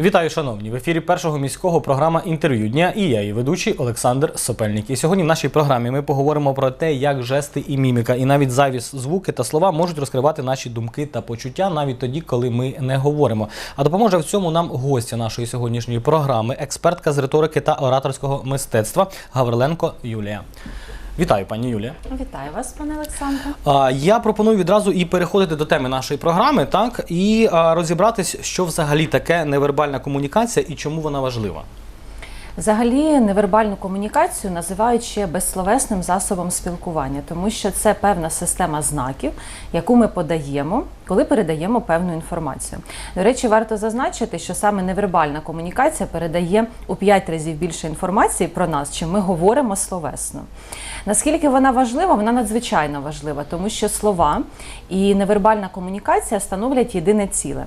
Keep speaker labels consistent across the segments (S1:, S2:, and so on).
S1: Вітаю, шановні! В ефірі першого міського програма інтерв'ю дня і я, її ведучий Олександр Сопельник. І сьогодні в нашій програмі ми поговоримо про те, як жести і міміка, і навіть завіс звуки та слова можуть розкривати наші думки та почуття навіть тоді, коли ми не говоримо. А допоможе в цьому нам гостя нашої сьогоднішньої програми, експертка з риторики та ораторського мистецтва Гавриленко Юлія. Вітаю, пані Юлія.
S2: Вітаю вас, пане Олександре.
S1: Я пропоную відразу і переходити до теми нашої програми, так і розібратись, що взагалі таке невербальна комунікація і чому вона важлива.
S2: Взагалі, невербальну комунікацію називають ще безсловесним засобом спілкування, тому що це певна система знаків, яку ми подаємо, коли передаємо певну інформацію. До речі, варто зазначити, що саме невербальна комунікація передає у 5 разів більше інформації про нас, чим ми говоримо словесно. Наскільки вона важлива, вона надзвичайно важлива, тому що слова і невербальна комунікація становлять єдине ціле.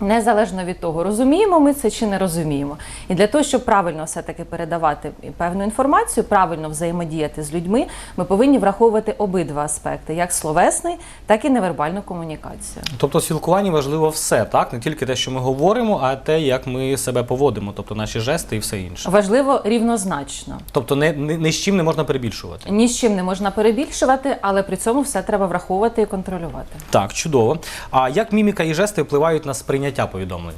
S2: Незалежно від того, розуміємо ми це чи не розуміємо. І для того, щоб правильно все-таки передавати певну інформацію, правильно взаємодіяти з людьми, ми повинні враховувати обидва аспекти: як словесний, так і невербальну комунікацію.
S1: Тобто в спілкуванні важливо все, так не тільки те, що ми говоримо, а те, як ми себе поводимо, тобто наші жести і все інше.
S2: Важливо рівнозначно.
S1: Тобто, не, не, ні з чим не можна перебільшувати.
S2: Ні з чим не можна перебільшувати, але при цьому все треба враховувати і контролювати.
S1: Так, чудово. А як міміка і жести впливають на сприйняття повідомлень?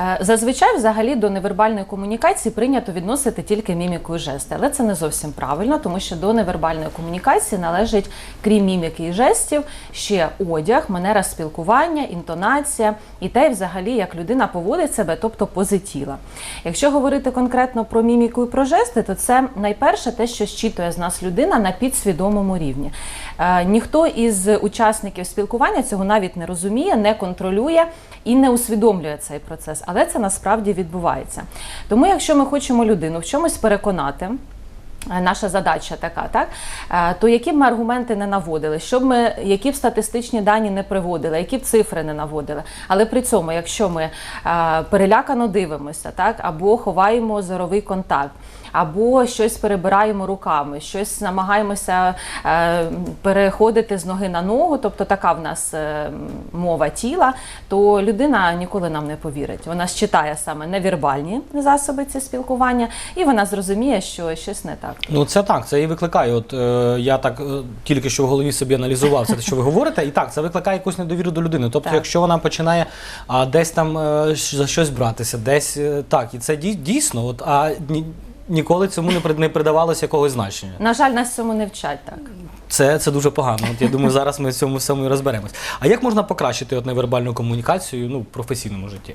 S2: Е, Зазвичай, взагалі, до невербальної комунікації прийнято відносити тільки міміку і жести, але це не зовсім правильно, тому що до невербальної комунікації належить, крім міміки і жестів, ще одяг, манера спілкування, інтонація і те, взагалі, як людина поводить себе, тобто пози тіла. Якщо говорити конкретно про міміку і про жести, то це найперше те, що щитує з нас людина на підсвідомому рівні. Е, Ніхто із учасників спілкування цього навіть не розуміє, не контролює і не усвідомлює цей процес, але це насправді відбувається. Тому, якщо ми хочемо людину в чомусь переконати. е, Наша задача така, так Е, то які б ми аргументи не наводили, щоб ми які б статистичні дані не приводили, які б цифри не наводили. Але при цьому, якщо ми е, перелякано дивимося, так або ховаємо зоровий контакт, або щось перебираємо руками, щось намагаємося е, переходити з ноги на ногу, тобто така в нас е, мова тіла, то людина ніколи нам не повірить. Вона считає саме невірбальні засоби ці спілкування, і вона зрозуміє, що щось не так.
S1: Ну це так, це і викликає. От е, я так е, тільки що в голові собі аналізував це, що ви говорите, і так, це викликає якусь недовіру до людини. Тобто,
S2: Так.
S1: якщо вона починає а, десь там е, за щось братися, десь е, так, і це дій- дійсно, от, а ні, ніколи цьому не, при- не придавалося якогось значення.
S2: На жаль, нас цьому не вчать так.
S1: Це, це дуже погано. От я думаю, зараз ми в цьому всьому і розберемось. А як можна покращити от невербальну комунікацію ну, в професійному житті?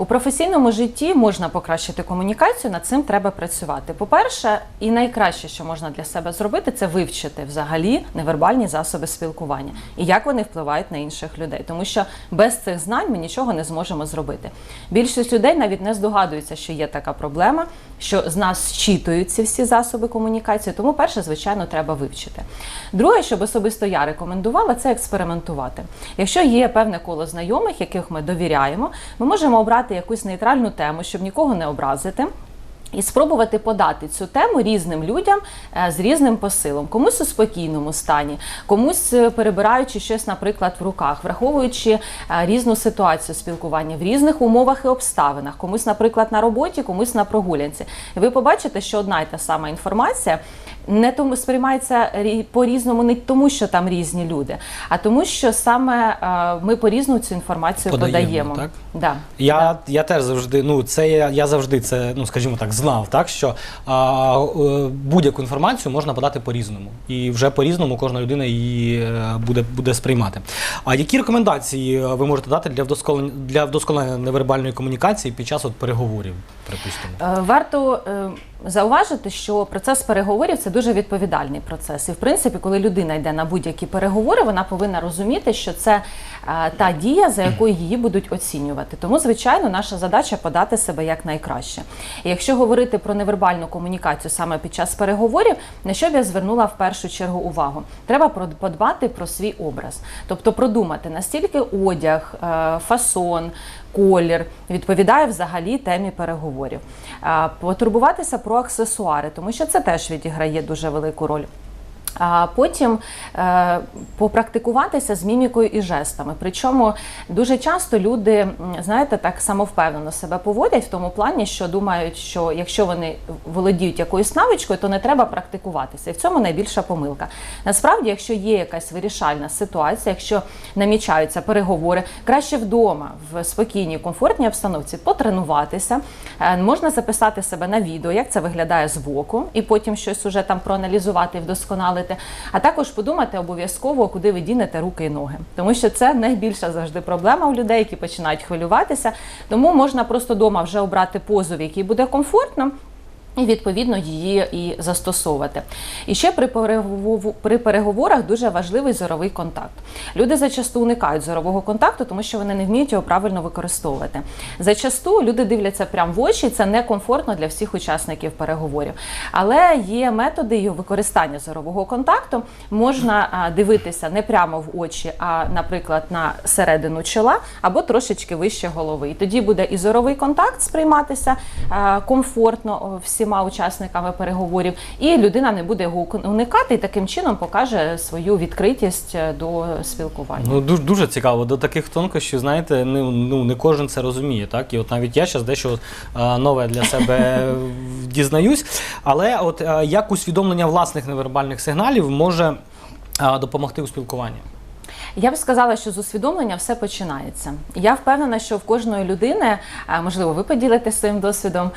S2: У професійному житті можна покращити комунікацію, над цим треба працювати. По-перше, і найкраще, що можна для себе зробити, це вивчити взагалі невербальні засоби спілкування і як вони впливають на інших людей. Тому що без цих знань ми нічого не зможемо зробити. Більшість людей навіть не здогадується, що є така проблема, що з нас зчитують ці всі засоби комунікації. Тому, перше, звичайно, треба вивчити. Друге, що особисто я рекомендувала, це експериментувати. Якщо є певне коло знайомих, яких ми довіряємо, ми можемо обрати якусь нейтральну тему, щоб нікого не образити. І спробувати подати цю тему різним людям е, з різним посилом, комусь у спокійному стані, комусь е, перебираючи щось, наприклад, в руках, враховуючи е, різну ситуацію спілкування в різних умовах і обставинах, комусь, наприклад, на роботі, комусь на прогулянці. І ви побачите, що одна й та сама інформація не тому сприймається рі- по-різному, не тому, що там різні люди, а тому, що саме е, ми по-різному цю інформацію
S1: Подаємо,
S2: подаємо.
S1: так?
S2: Да.
S1: Я, я теж завжди, ну це я, я завжди це, ну скажімо так, знав, так що а, е, будь-яку інформацію можна подати по-різному, і вже по-різному кожна людина її е, буде, буде сприймати. А які рекомендації ви можете дати для вдосконалення для вдосконалення невербальної комунікації під час от переговорів, припустимо?
S2: Варто зауважити, що процес переговорів це дуже відповідальний процес. І в принципі, коли людина йде на будь-які переговори, вона повинна розуміти, що це е, та дія, за якою її будуть оцінювати. Тому, звичайно, наша задача подати себе як найкраще. І якщо говорити про невербальну комунікацію саме під час переговорів, на що б я звернула в першу чергу увагу? Треба подбати про свій образ, тобто продумати настільки одяг, е, фасон. Колір відповідає взагалі темі переговорів. Потурбуватися про аксесуари, тому що це теж відіграє дуже велику роль. А потім е, попрактикуватися з мімікою і жестами. Причому дуже часто люди, знаєте, так самовпевнено себе поводять в тому плані, що думають, що якщо вони володіють якоюсь навичкою, то не треба практикуватися. І в цьому найбільша помилка. Насправді, якщо є якась вирішальна ситуація, якщо намічаються переговори, краще вдома в спокійній, комфортній обстановці потренуватися. Е, Можна записати себе на відео, як це виглядає збоку, і потім щось уже там проаналізувати і вдосконалити. А також подумати обов'язково, куди ви дінете руки і ноги, тому що це найбільша завжди проблема у людей, які починають хвилюватися. Тому можна просто вдома вже обрати позов, який буде комфортно. І відповідно її і застосовувати. І ще при переговорах дуже важливий зоровий контакт. Люди зачасту уникають зорового контакту, тому що вони не вміють його правильно використовувати. Зачасту люди дивляться прямо в очі, це некомфортно для всіх учасників переговорів. Але є методи його використання зорового контакту. Можна дивитися не прямо в очі, а, наприклад, на середину чола або трошечки вище голови. І тоді буде і зоровий контакт сприйматися комфортно о, всіма учасниками переговорів, і людина не буде його уникати, і таким чином покаже свою відкритість е, до спілкування.
S1: Ну дуже, дуже цікаво. До таких тонкощів, знаєте, ну, ну не кожен це розуміє, так? І от навіть я зараз дещо а, нове для себе дізнаюсь. Але от а, як усвідомлення власних невербальних сигналів може а, допомогти у спілкуванні?
S2: Я б сказала, що з усвідомлення все починається. Я впевнена, що в кожної людини, можливо, ви поділитесь своїм досвідом.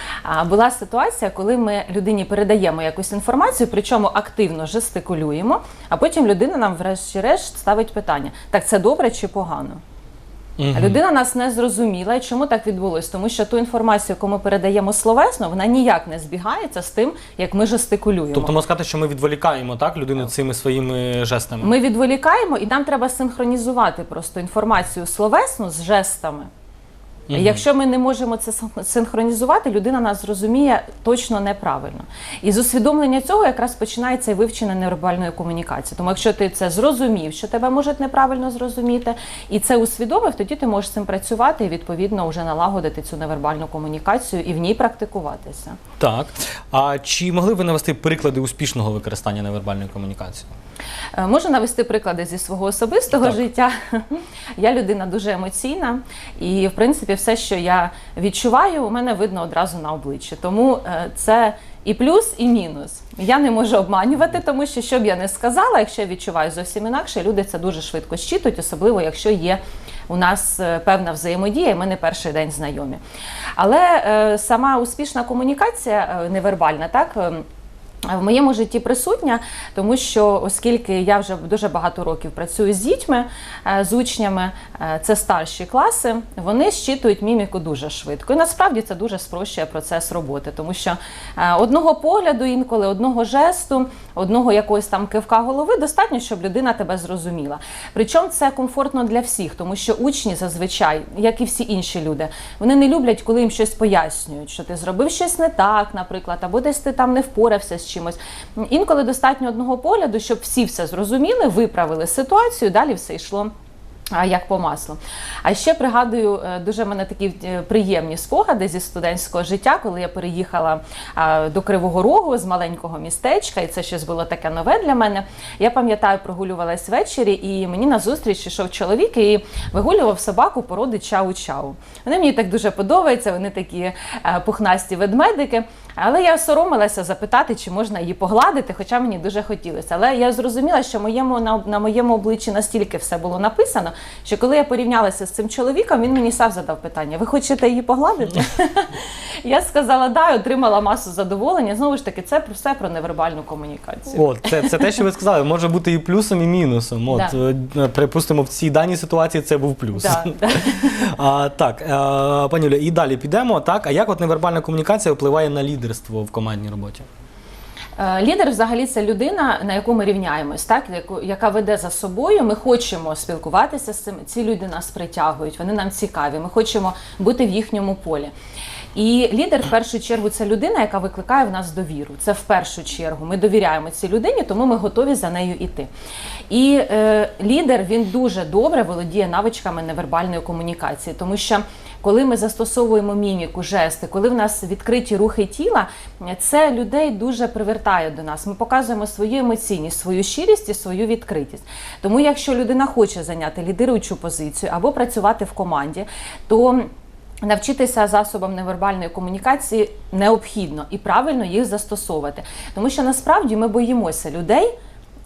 S2: Була ситуація, коли ми людині передаємо якусь інформацію, причому активно жестикулюємо, а потім людина нам, врешті-решт, ставить питання: так це добре чи погано? А Людина нас не зрозуміла. І чому так відбулось? Тому що ту інформацію, яку ми передаємо словесно, вона ніяк не збігається з тим, як ми жестикулюємо.
S1: Тобто можна сказати, що ми відволікаємо так людину цими своїми жестами.
S2: Ми відволікаємо, і нам треба синхронізувати просто інформацію словесну з жестами.
S1: Мгм.
S2: Якщо ми не можемо це синхронізувати, людина нас зрозуміє точно неправильно. І з усвідомлення цього якраз починається і вивчення невербальної комунікації. Тому якщо ти це зрозумів, що тебе можуть неправильно зрозуміти, і це усвідомив, тоді ти можеш з цим працювати і відповідно вже налагодити цю невербальну комунікацію і в ній практикуватися.
S1: Так. А чи могли ви навести приклади успішного використання невербальної комунікації?
S2: Е, Можу навести приклади зі свого особистого
S1: Так.
S2: життя. Я людина дуже емоційна, і в принципі, все, що я відчуваю, у мене видно одразу на обличчі. Тому е, це і плюс, і мінус. Я не можу обманювати, тому що що б я не сказала, якщо я відчуваю зовсім інакше, люди це дуже швидко щитують, особливо якщо є. У нас е, певна взаємодія, і ми не перший день знайомі. Але е, сама успішна комунікація невербальна, так. В моєму житті присутня, тому що оскільки я вже дуже багато років працюю з дітьми, е, з учнями, е, це старші класи, вони щитують міміку дуже швидко. І насправді це дуже спрощує процес роботи, тому що е, одного погляду, інколи одного жесту, одного якогось там кивка голови достатньо, щоб людина тебе зрозуміла. Причому це комфортно для всіх, тому що учні зазвичай, як і всі інші люди, вони не люблять, коли їм щось пояснюють, що ти зробив щось не так, наприклад, або десь ти там не впорався з чимось. Інколи достатньо одного погляду, щоб всі все зрозуміли, виправили ситуацію, далі все йшло. Як по маслу. А ще пригадую е, дуже в мене такі е, приємні спогади зі студентського життя, коли я переїхала до Кривого Рогу з маленького містечка, і це щось було таке нове для мене. Я пам'ятаю, прогулювалась ввечері, і мені на зустріч йшов чоловік і вигулював собаку породи чау-чау. Вони мені так дуже подобаються, вони такі е, пухнасті ведмедики. Але я соромилася запитати, чи можна її погладити, хоча мені дуже хотілося. Але я зрозуміла, що моєму на, на моєму обличчі настільки все було написано, що коли я порівнялася з цим чоловіком, він мені сам задав питання: Ви хочете її погладити? Я сказала да, і отримала масу задоволення. Знову ж таки, це про все про невербальну комунікацію.
S1: От, це, це те, що ви сказали, може бути і плюсом, і мінусом. От,
S2: Да.
S1: е, припустимо, в цій даній ситуації це був плюс.
S2: Да, да.
S1: А, так, е, пані Юля, і далі підемо. Так, а як от невербальна комунікація впливає на лідерство в командній роботі?
S2: Е, Лідер взагалі це людина, на яку ми рівняємось, так яка веде за собою. Ми хочемо спілкуватися з цим. Ці люди нас притягують, вони нам цікаві. Ми хочемо бути в їхньому полі. І лідер в першу чергу це людина, яка викликає в нас довіру. Це в першу чергу. Ми довіряємо цій людині, тому ми готові за нею йти. І е, лідер він дуже добре володіє навичками невербальної комунікації, тому що коли ми застосовуємо міміку, жести, коли в нас відкриті рухи тіла, це людей дуже привертає. до нас. Ми показуємо свою емоційність, свою щирість і свою відкритість. Тому, якщо людина хоче зайняти лідируючу позицію або працювати в команді, то Навчитися засобам невербальної комунікації необхідно і правильно їх застосовувати, тому що насправді ми боїмося людей.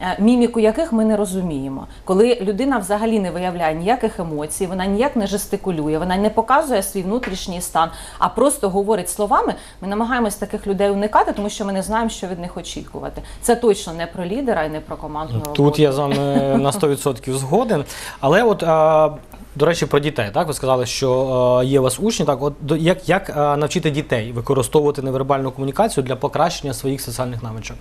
S2: е, Міміку яких ми не розуміємо, коли людина взагалі не виявляє ніяких емоцій, вона ніяк не жестикулює, вона не показує свій внутрішній стан, а просто говорить словами. Ми намагаємось таких людей уникати, тому що ми не знаємо, що від них очікувати. Це точно не про лідера і не про командну роботу.
S1: Тут я з вами на 100% згоден. Але от. А... До речі, про дітей, так ви сказали, що е, є у вас учні. Так, от як, як е, навчити дітей використовувати невербальну комунікацію для покращення своїх соціальних навичок?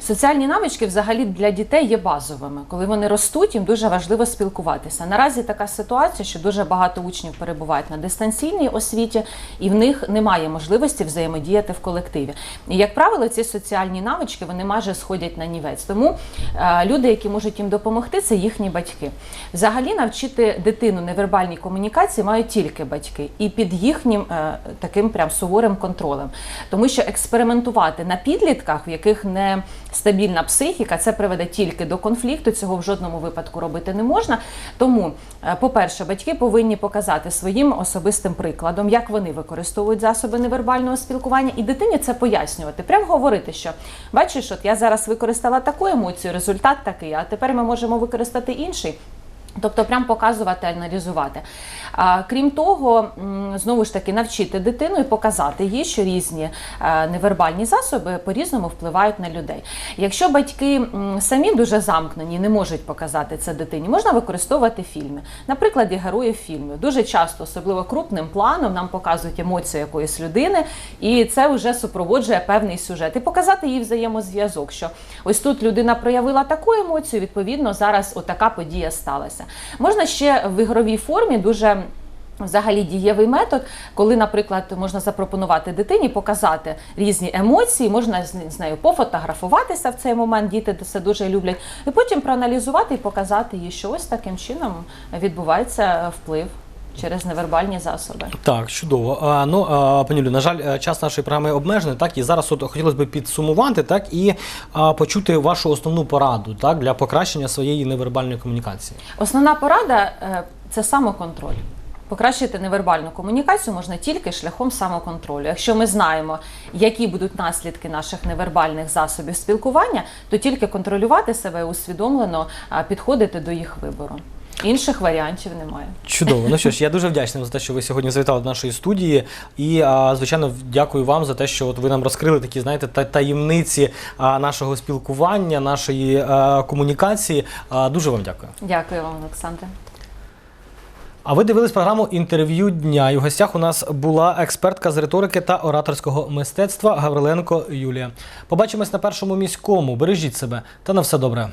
S2: Соціальні навички взагалі для дітей є базовими. Коли вони ростуть, їм дуже важливо спілкуватися. Наразі така ситуація, що дуже багато учнів перебувають на дистанційній освіті, і в них немає можливості взаємодіяти в колективі. І як правило, ці соціальні навички вони майже сходять на нівець. Тому е, люди, які можуть їм допомогти, це їхні батьки. Взагалі навчити дитину невербальній комунікації мають тільки батьки, і під їхнім е, таким прям суворим контролем, тому що експериментувати на підлітках, в яких не стабільна психіка, це приведе тільки до конфлікту. Цього в жодному випадку робити не можна. Тому, е, по-перше, батьки повинні показати своїм особистим прикладом, як вони використовують засоби невербального спілкування, і дитині це пояснювати. Прям говорити, що бачиш, от я зараз використала таку емоцію, результат такий, а тепер ми можемо використати інший. Тобто, прям показувати, аналізувати. А, крім того, знову ж таки, навчити дитину і показати їй, що різні е, невербальні засоби по-різному впливають на людей. Якщо батьки самі дуже замкнені, не можуть показати це дитині, можна використовувати фільми. Наприклад, і героїв фільмів. Дуже часто, особливо крупним планом, нам показують емоцію якоїсь людини, і це вже супроводжує певний сюжет. І показати їй взаємозв'язок, що ось тут людина проявила таку емоцію, відповідно, зараз отака подія сталася. Можна ще в ігровій формі дуже. Взагалі дієвий метод, коли, наприклад, можна запропонувати дитині показати різні емоції, можна з нею пофотографуватися в цей момент, діти це дуже люблять, і потім проаналізувати і показати їй, що ось таким чином відбувається вплив через невербальні засоби.
S1: Так, чудово. А, ну, а, пані Лю, на жаль, е, час нашої програми обмежений, так і зараз от хотілося б підсумувати, так і а, почути вашу основну пораду, так для покращення своєї невербальної комунікації.
S2: Основна порада е, це самоконтроль. Покращити невербальну комунікацію можна тільки шляхом самоконтролю. Якщо ми знаємо, які будуть наслідки наших невербальних засобів спілкування, то тільки контролювати себе усвідомлено підходити до їх вибору. Інших варіантів немає.
S1: Чудово. Ну що ж, я дуже вдячний за те, що ви сьогодні завітали до нашої студії. І, а, звичайно, дякую вам за те, що от ви нам розкрили такі, знаєте, та- таємниці а, нашого спілкування, нашої а, комунікації. А, дуже вам дякую.
S2: Дякую вам, Олександре.
S1: А ви дивились програму інтерв'ю дня. І в гостях у нас була експертка з риторики та ораторського мистецтва Гавриленко Юлія. Побачимось на першому міському. Бережіть себе та на все добре.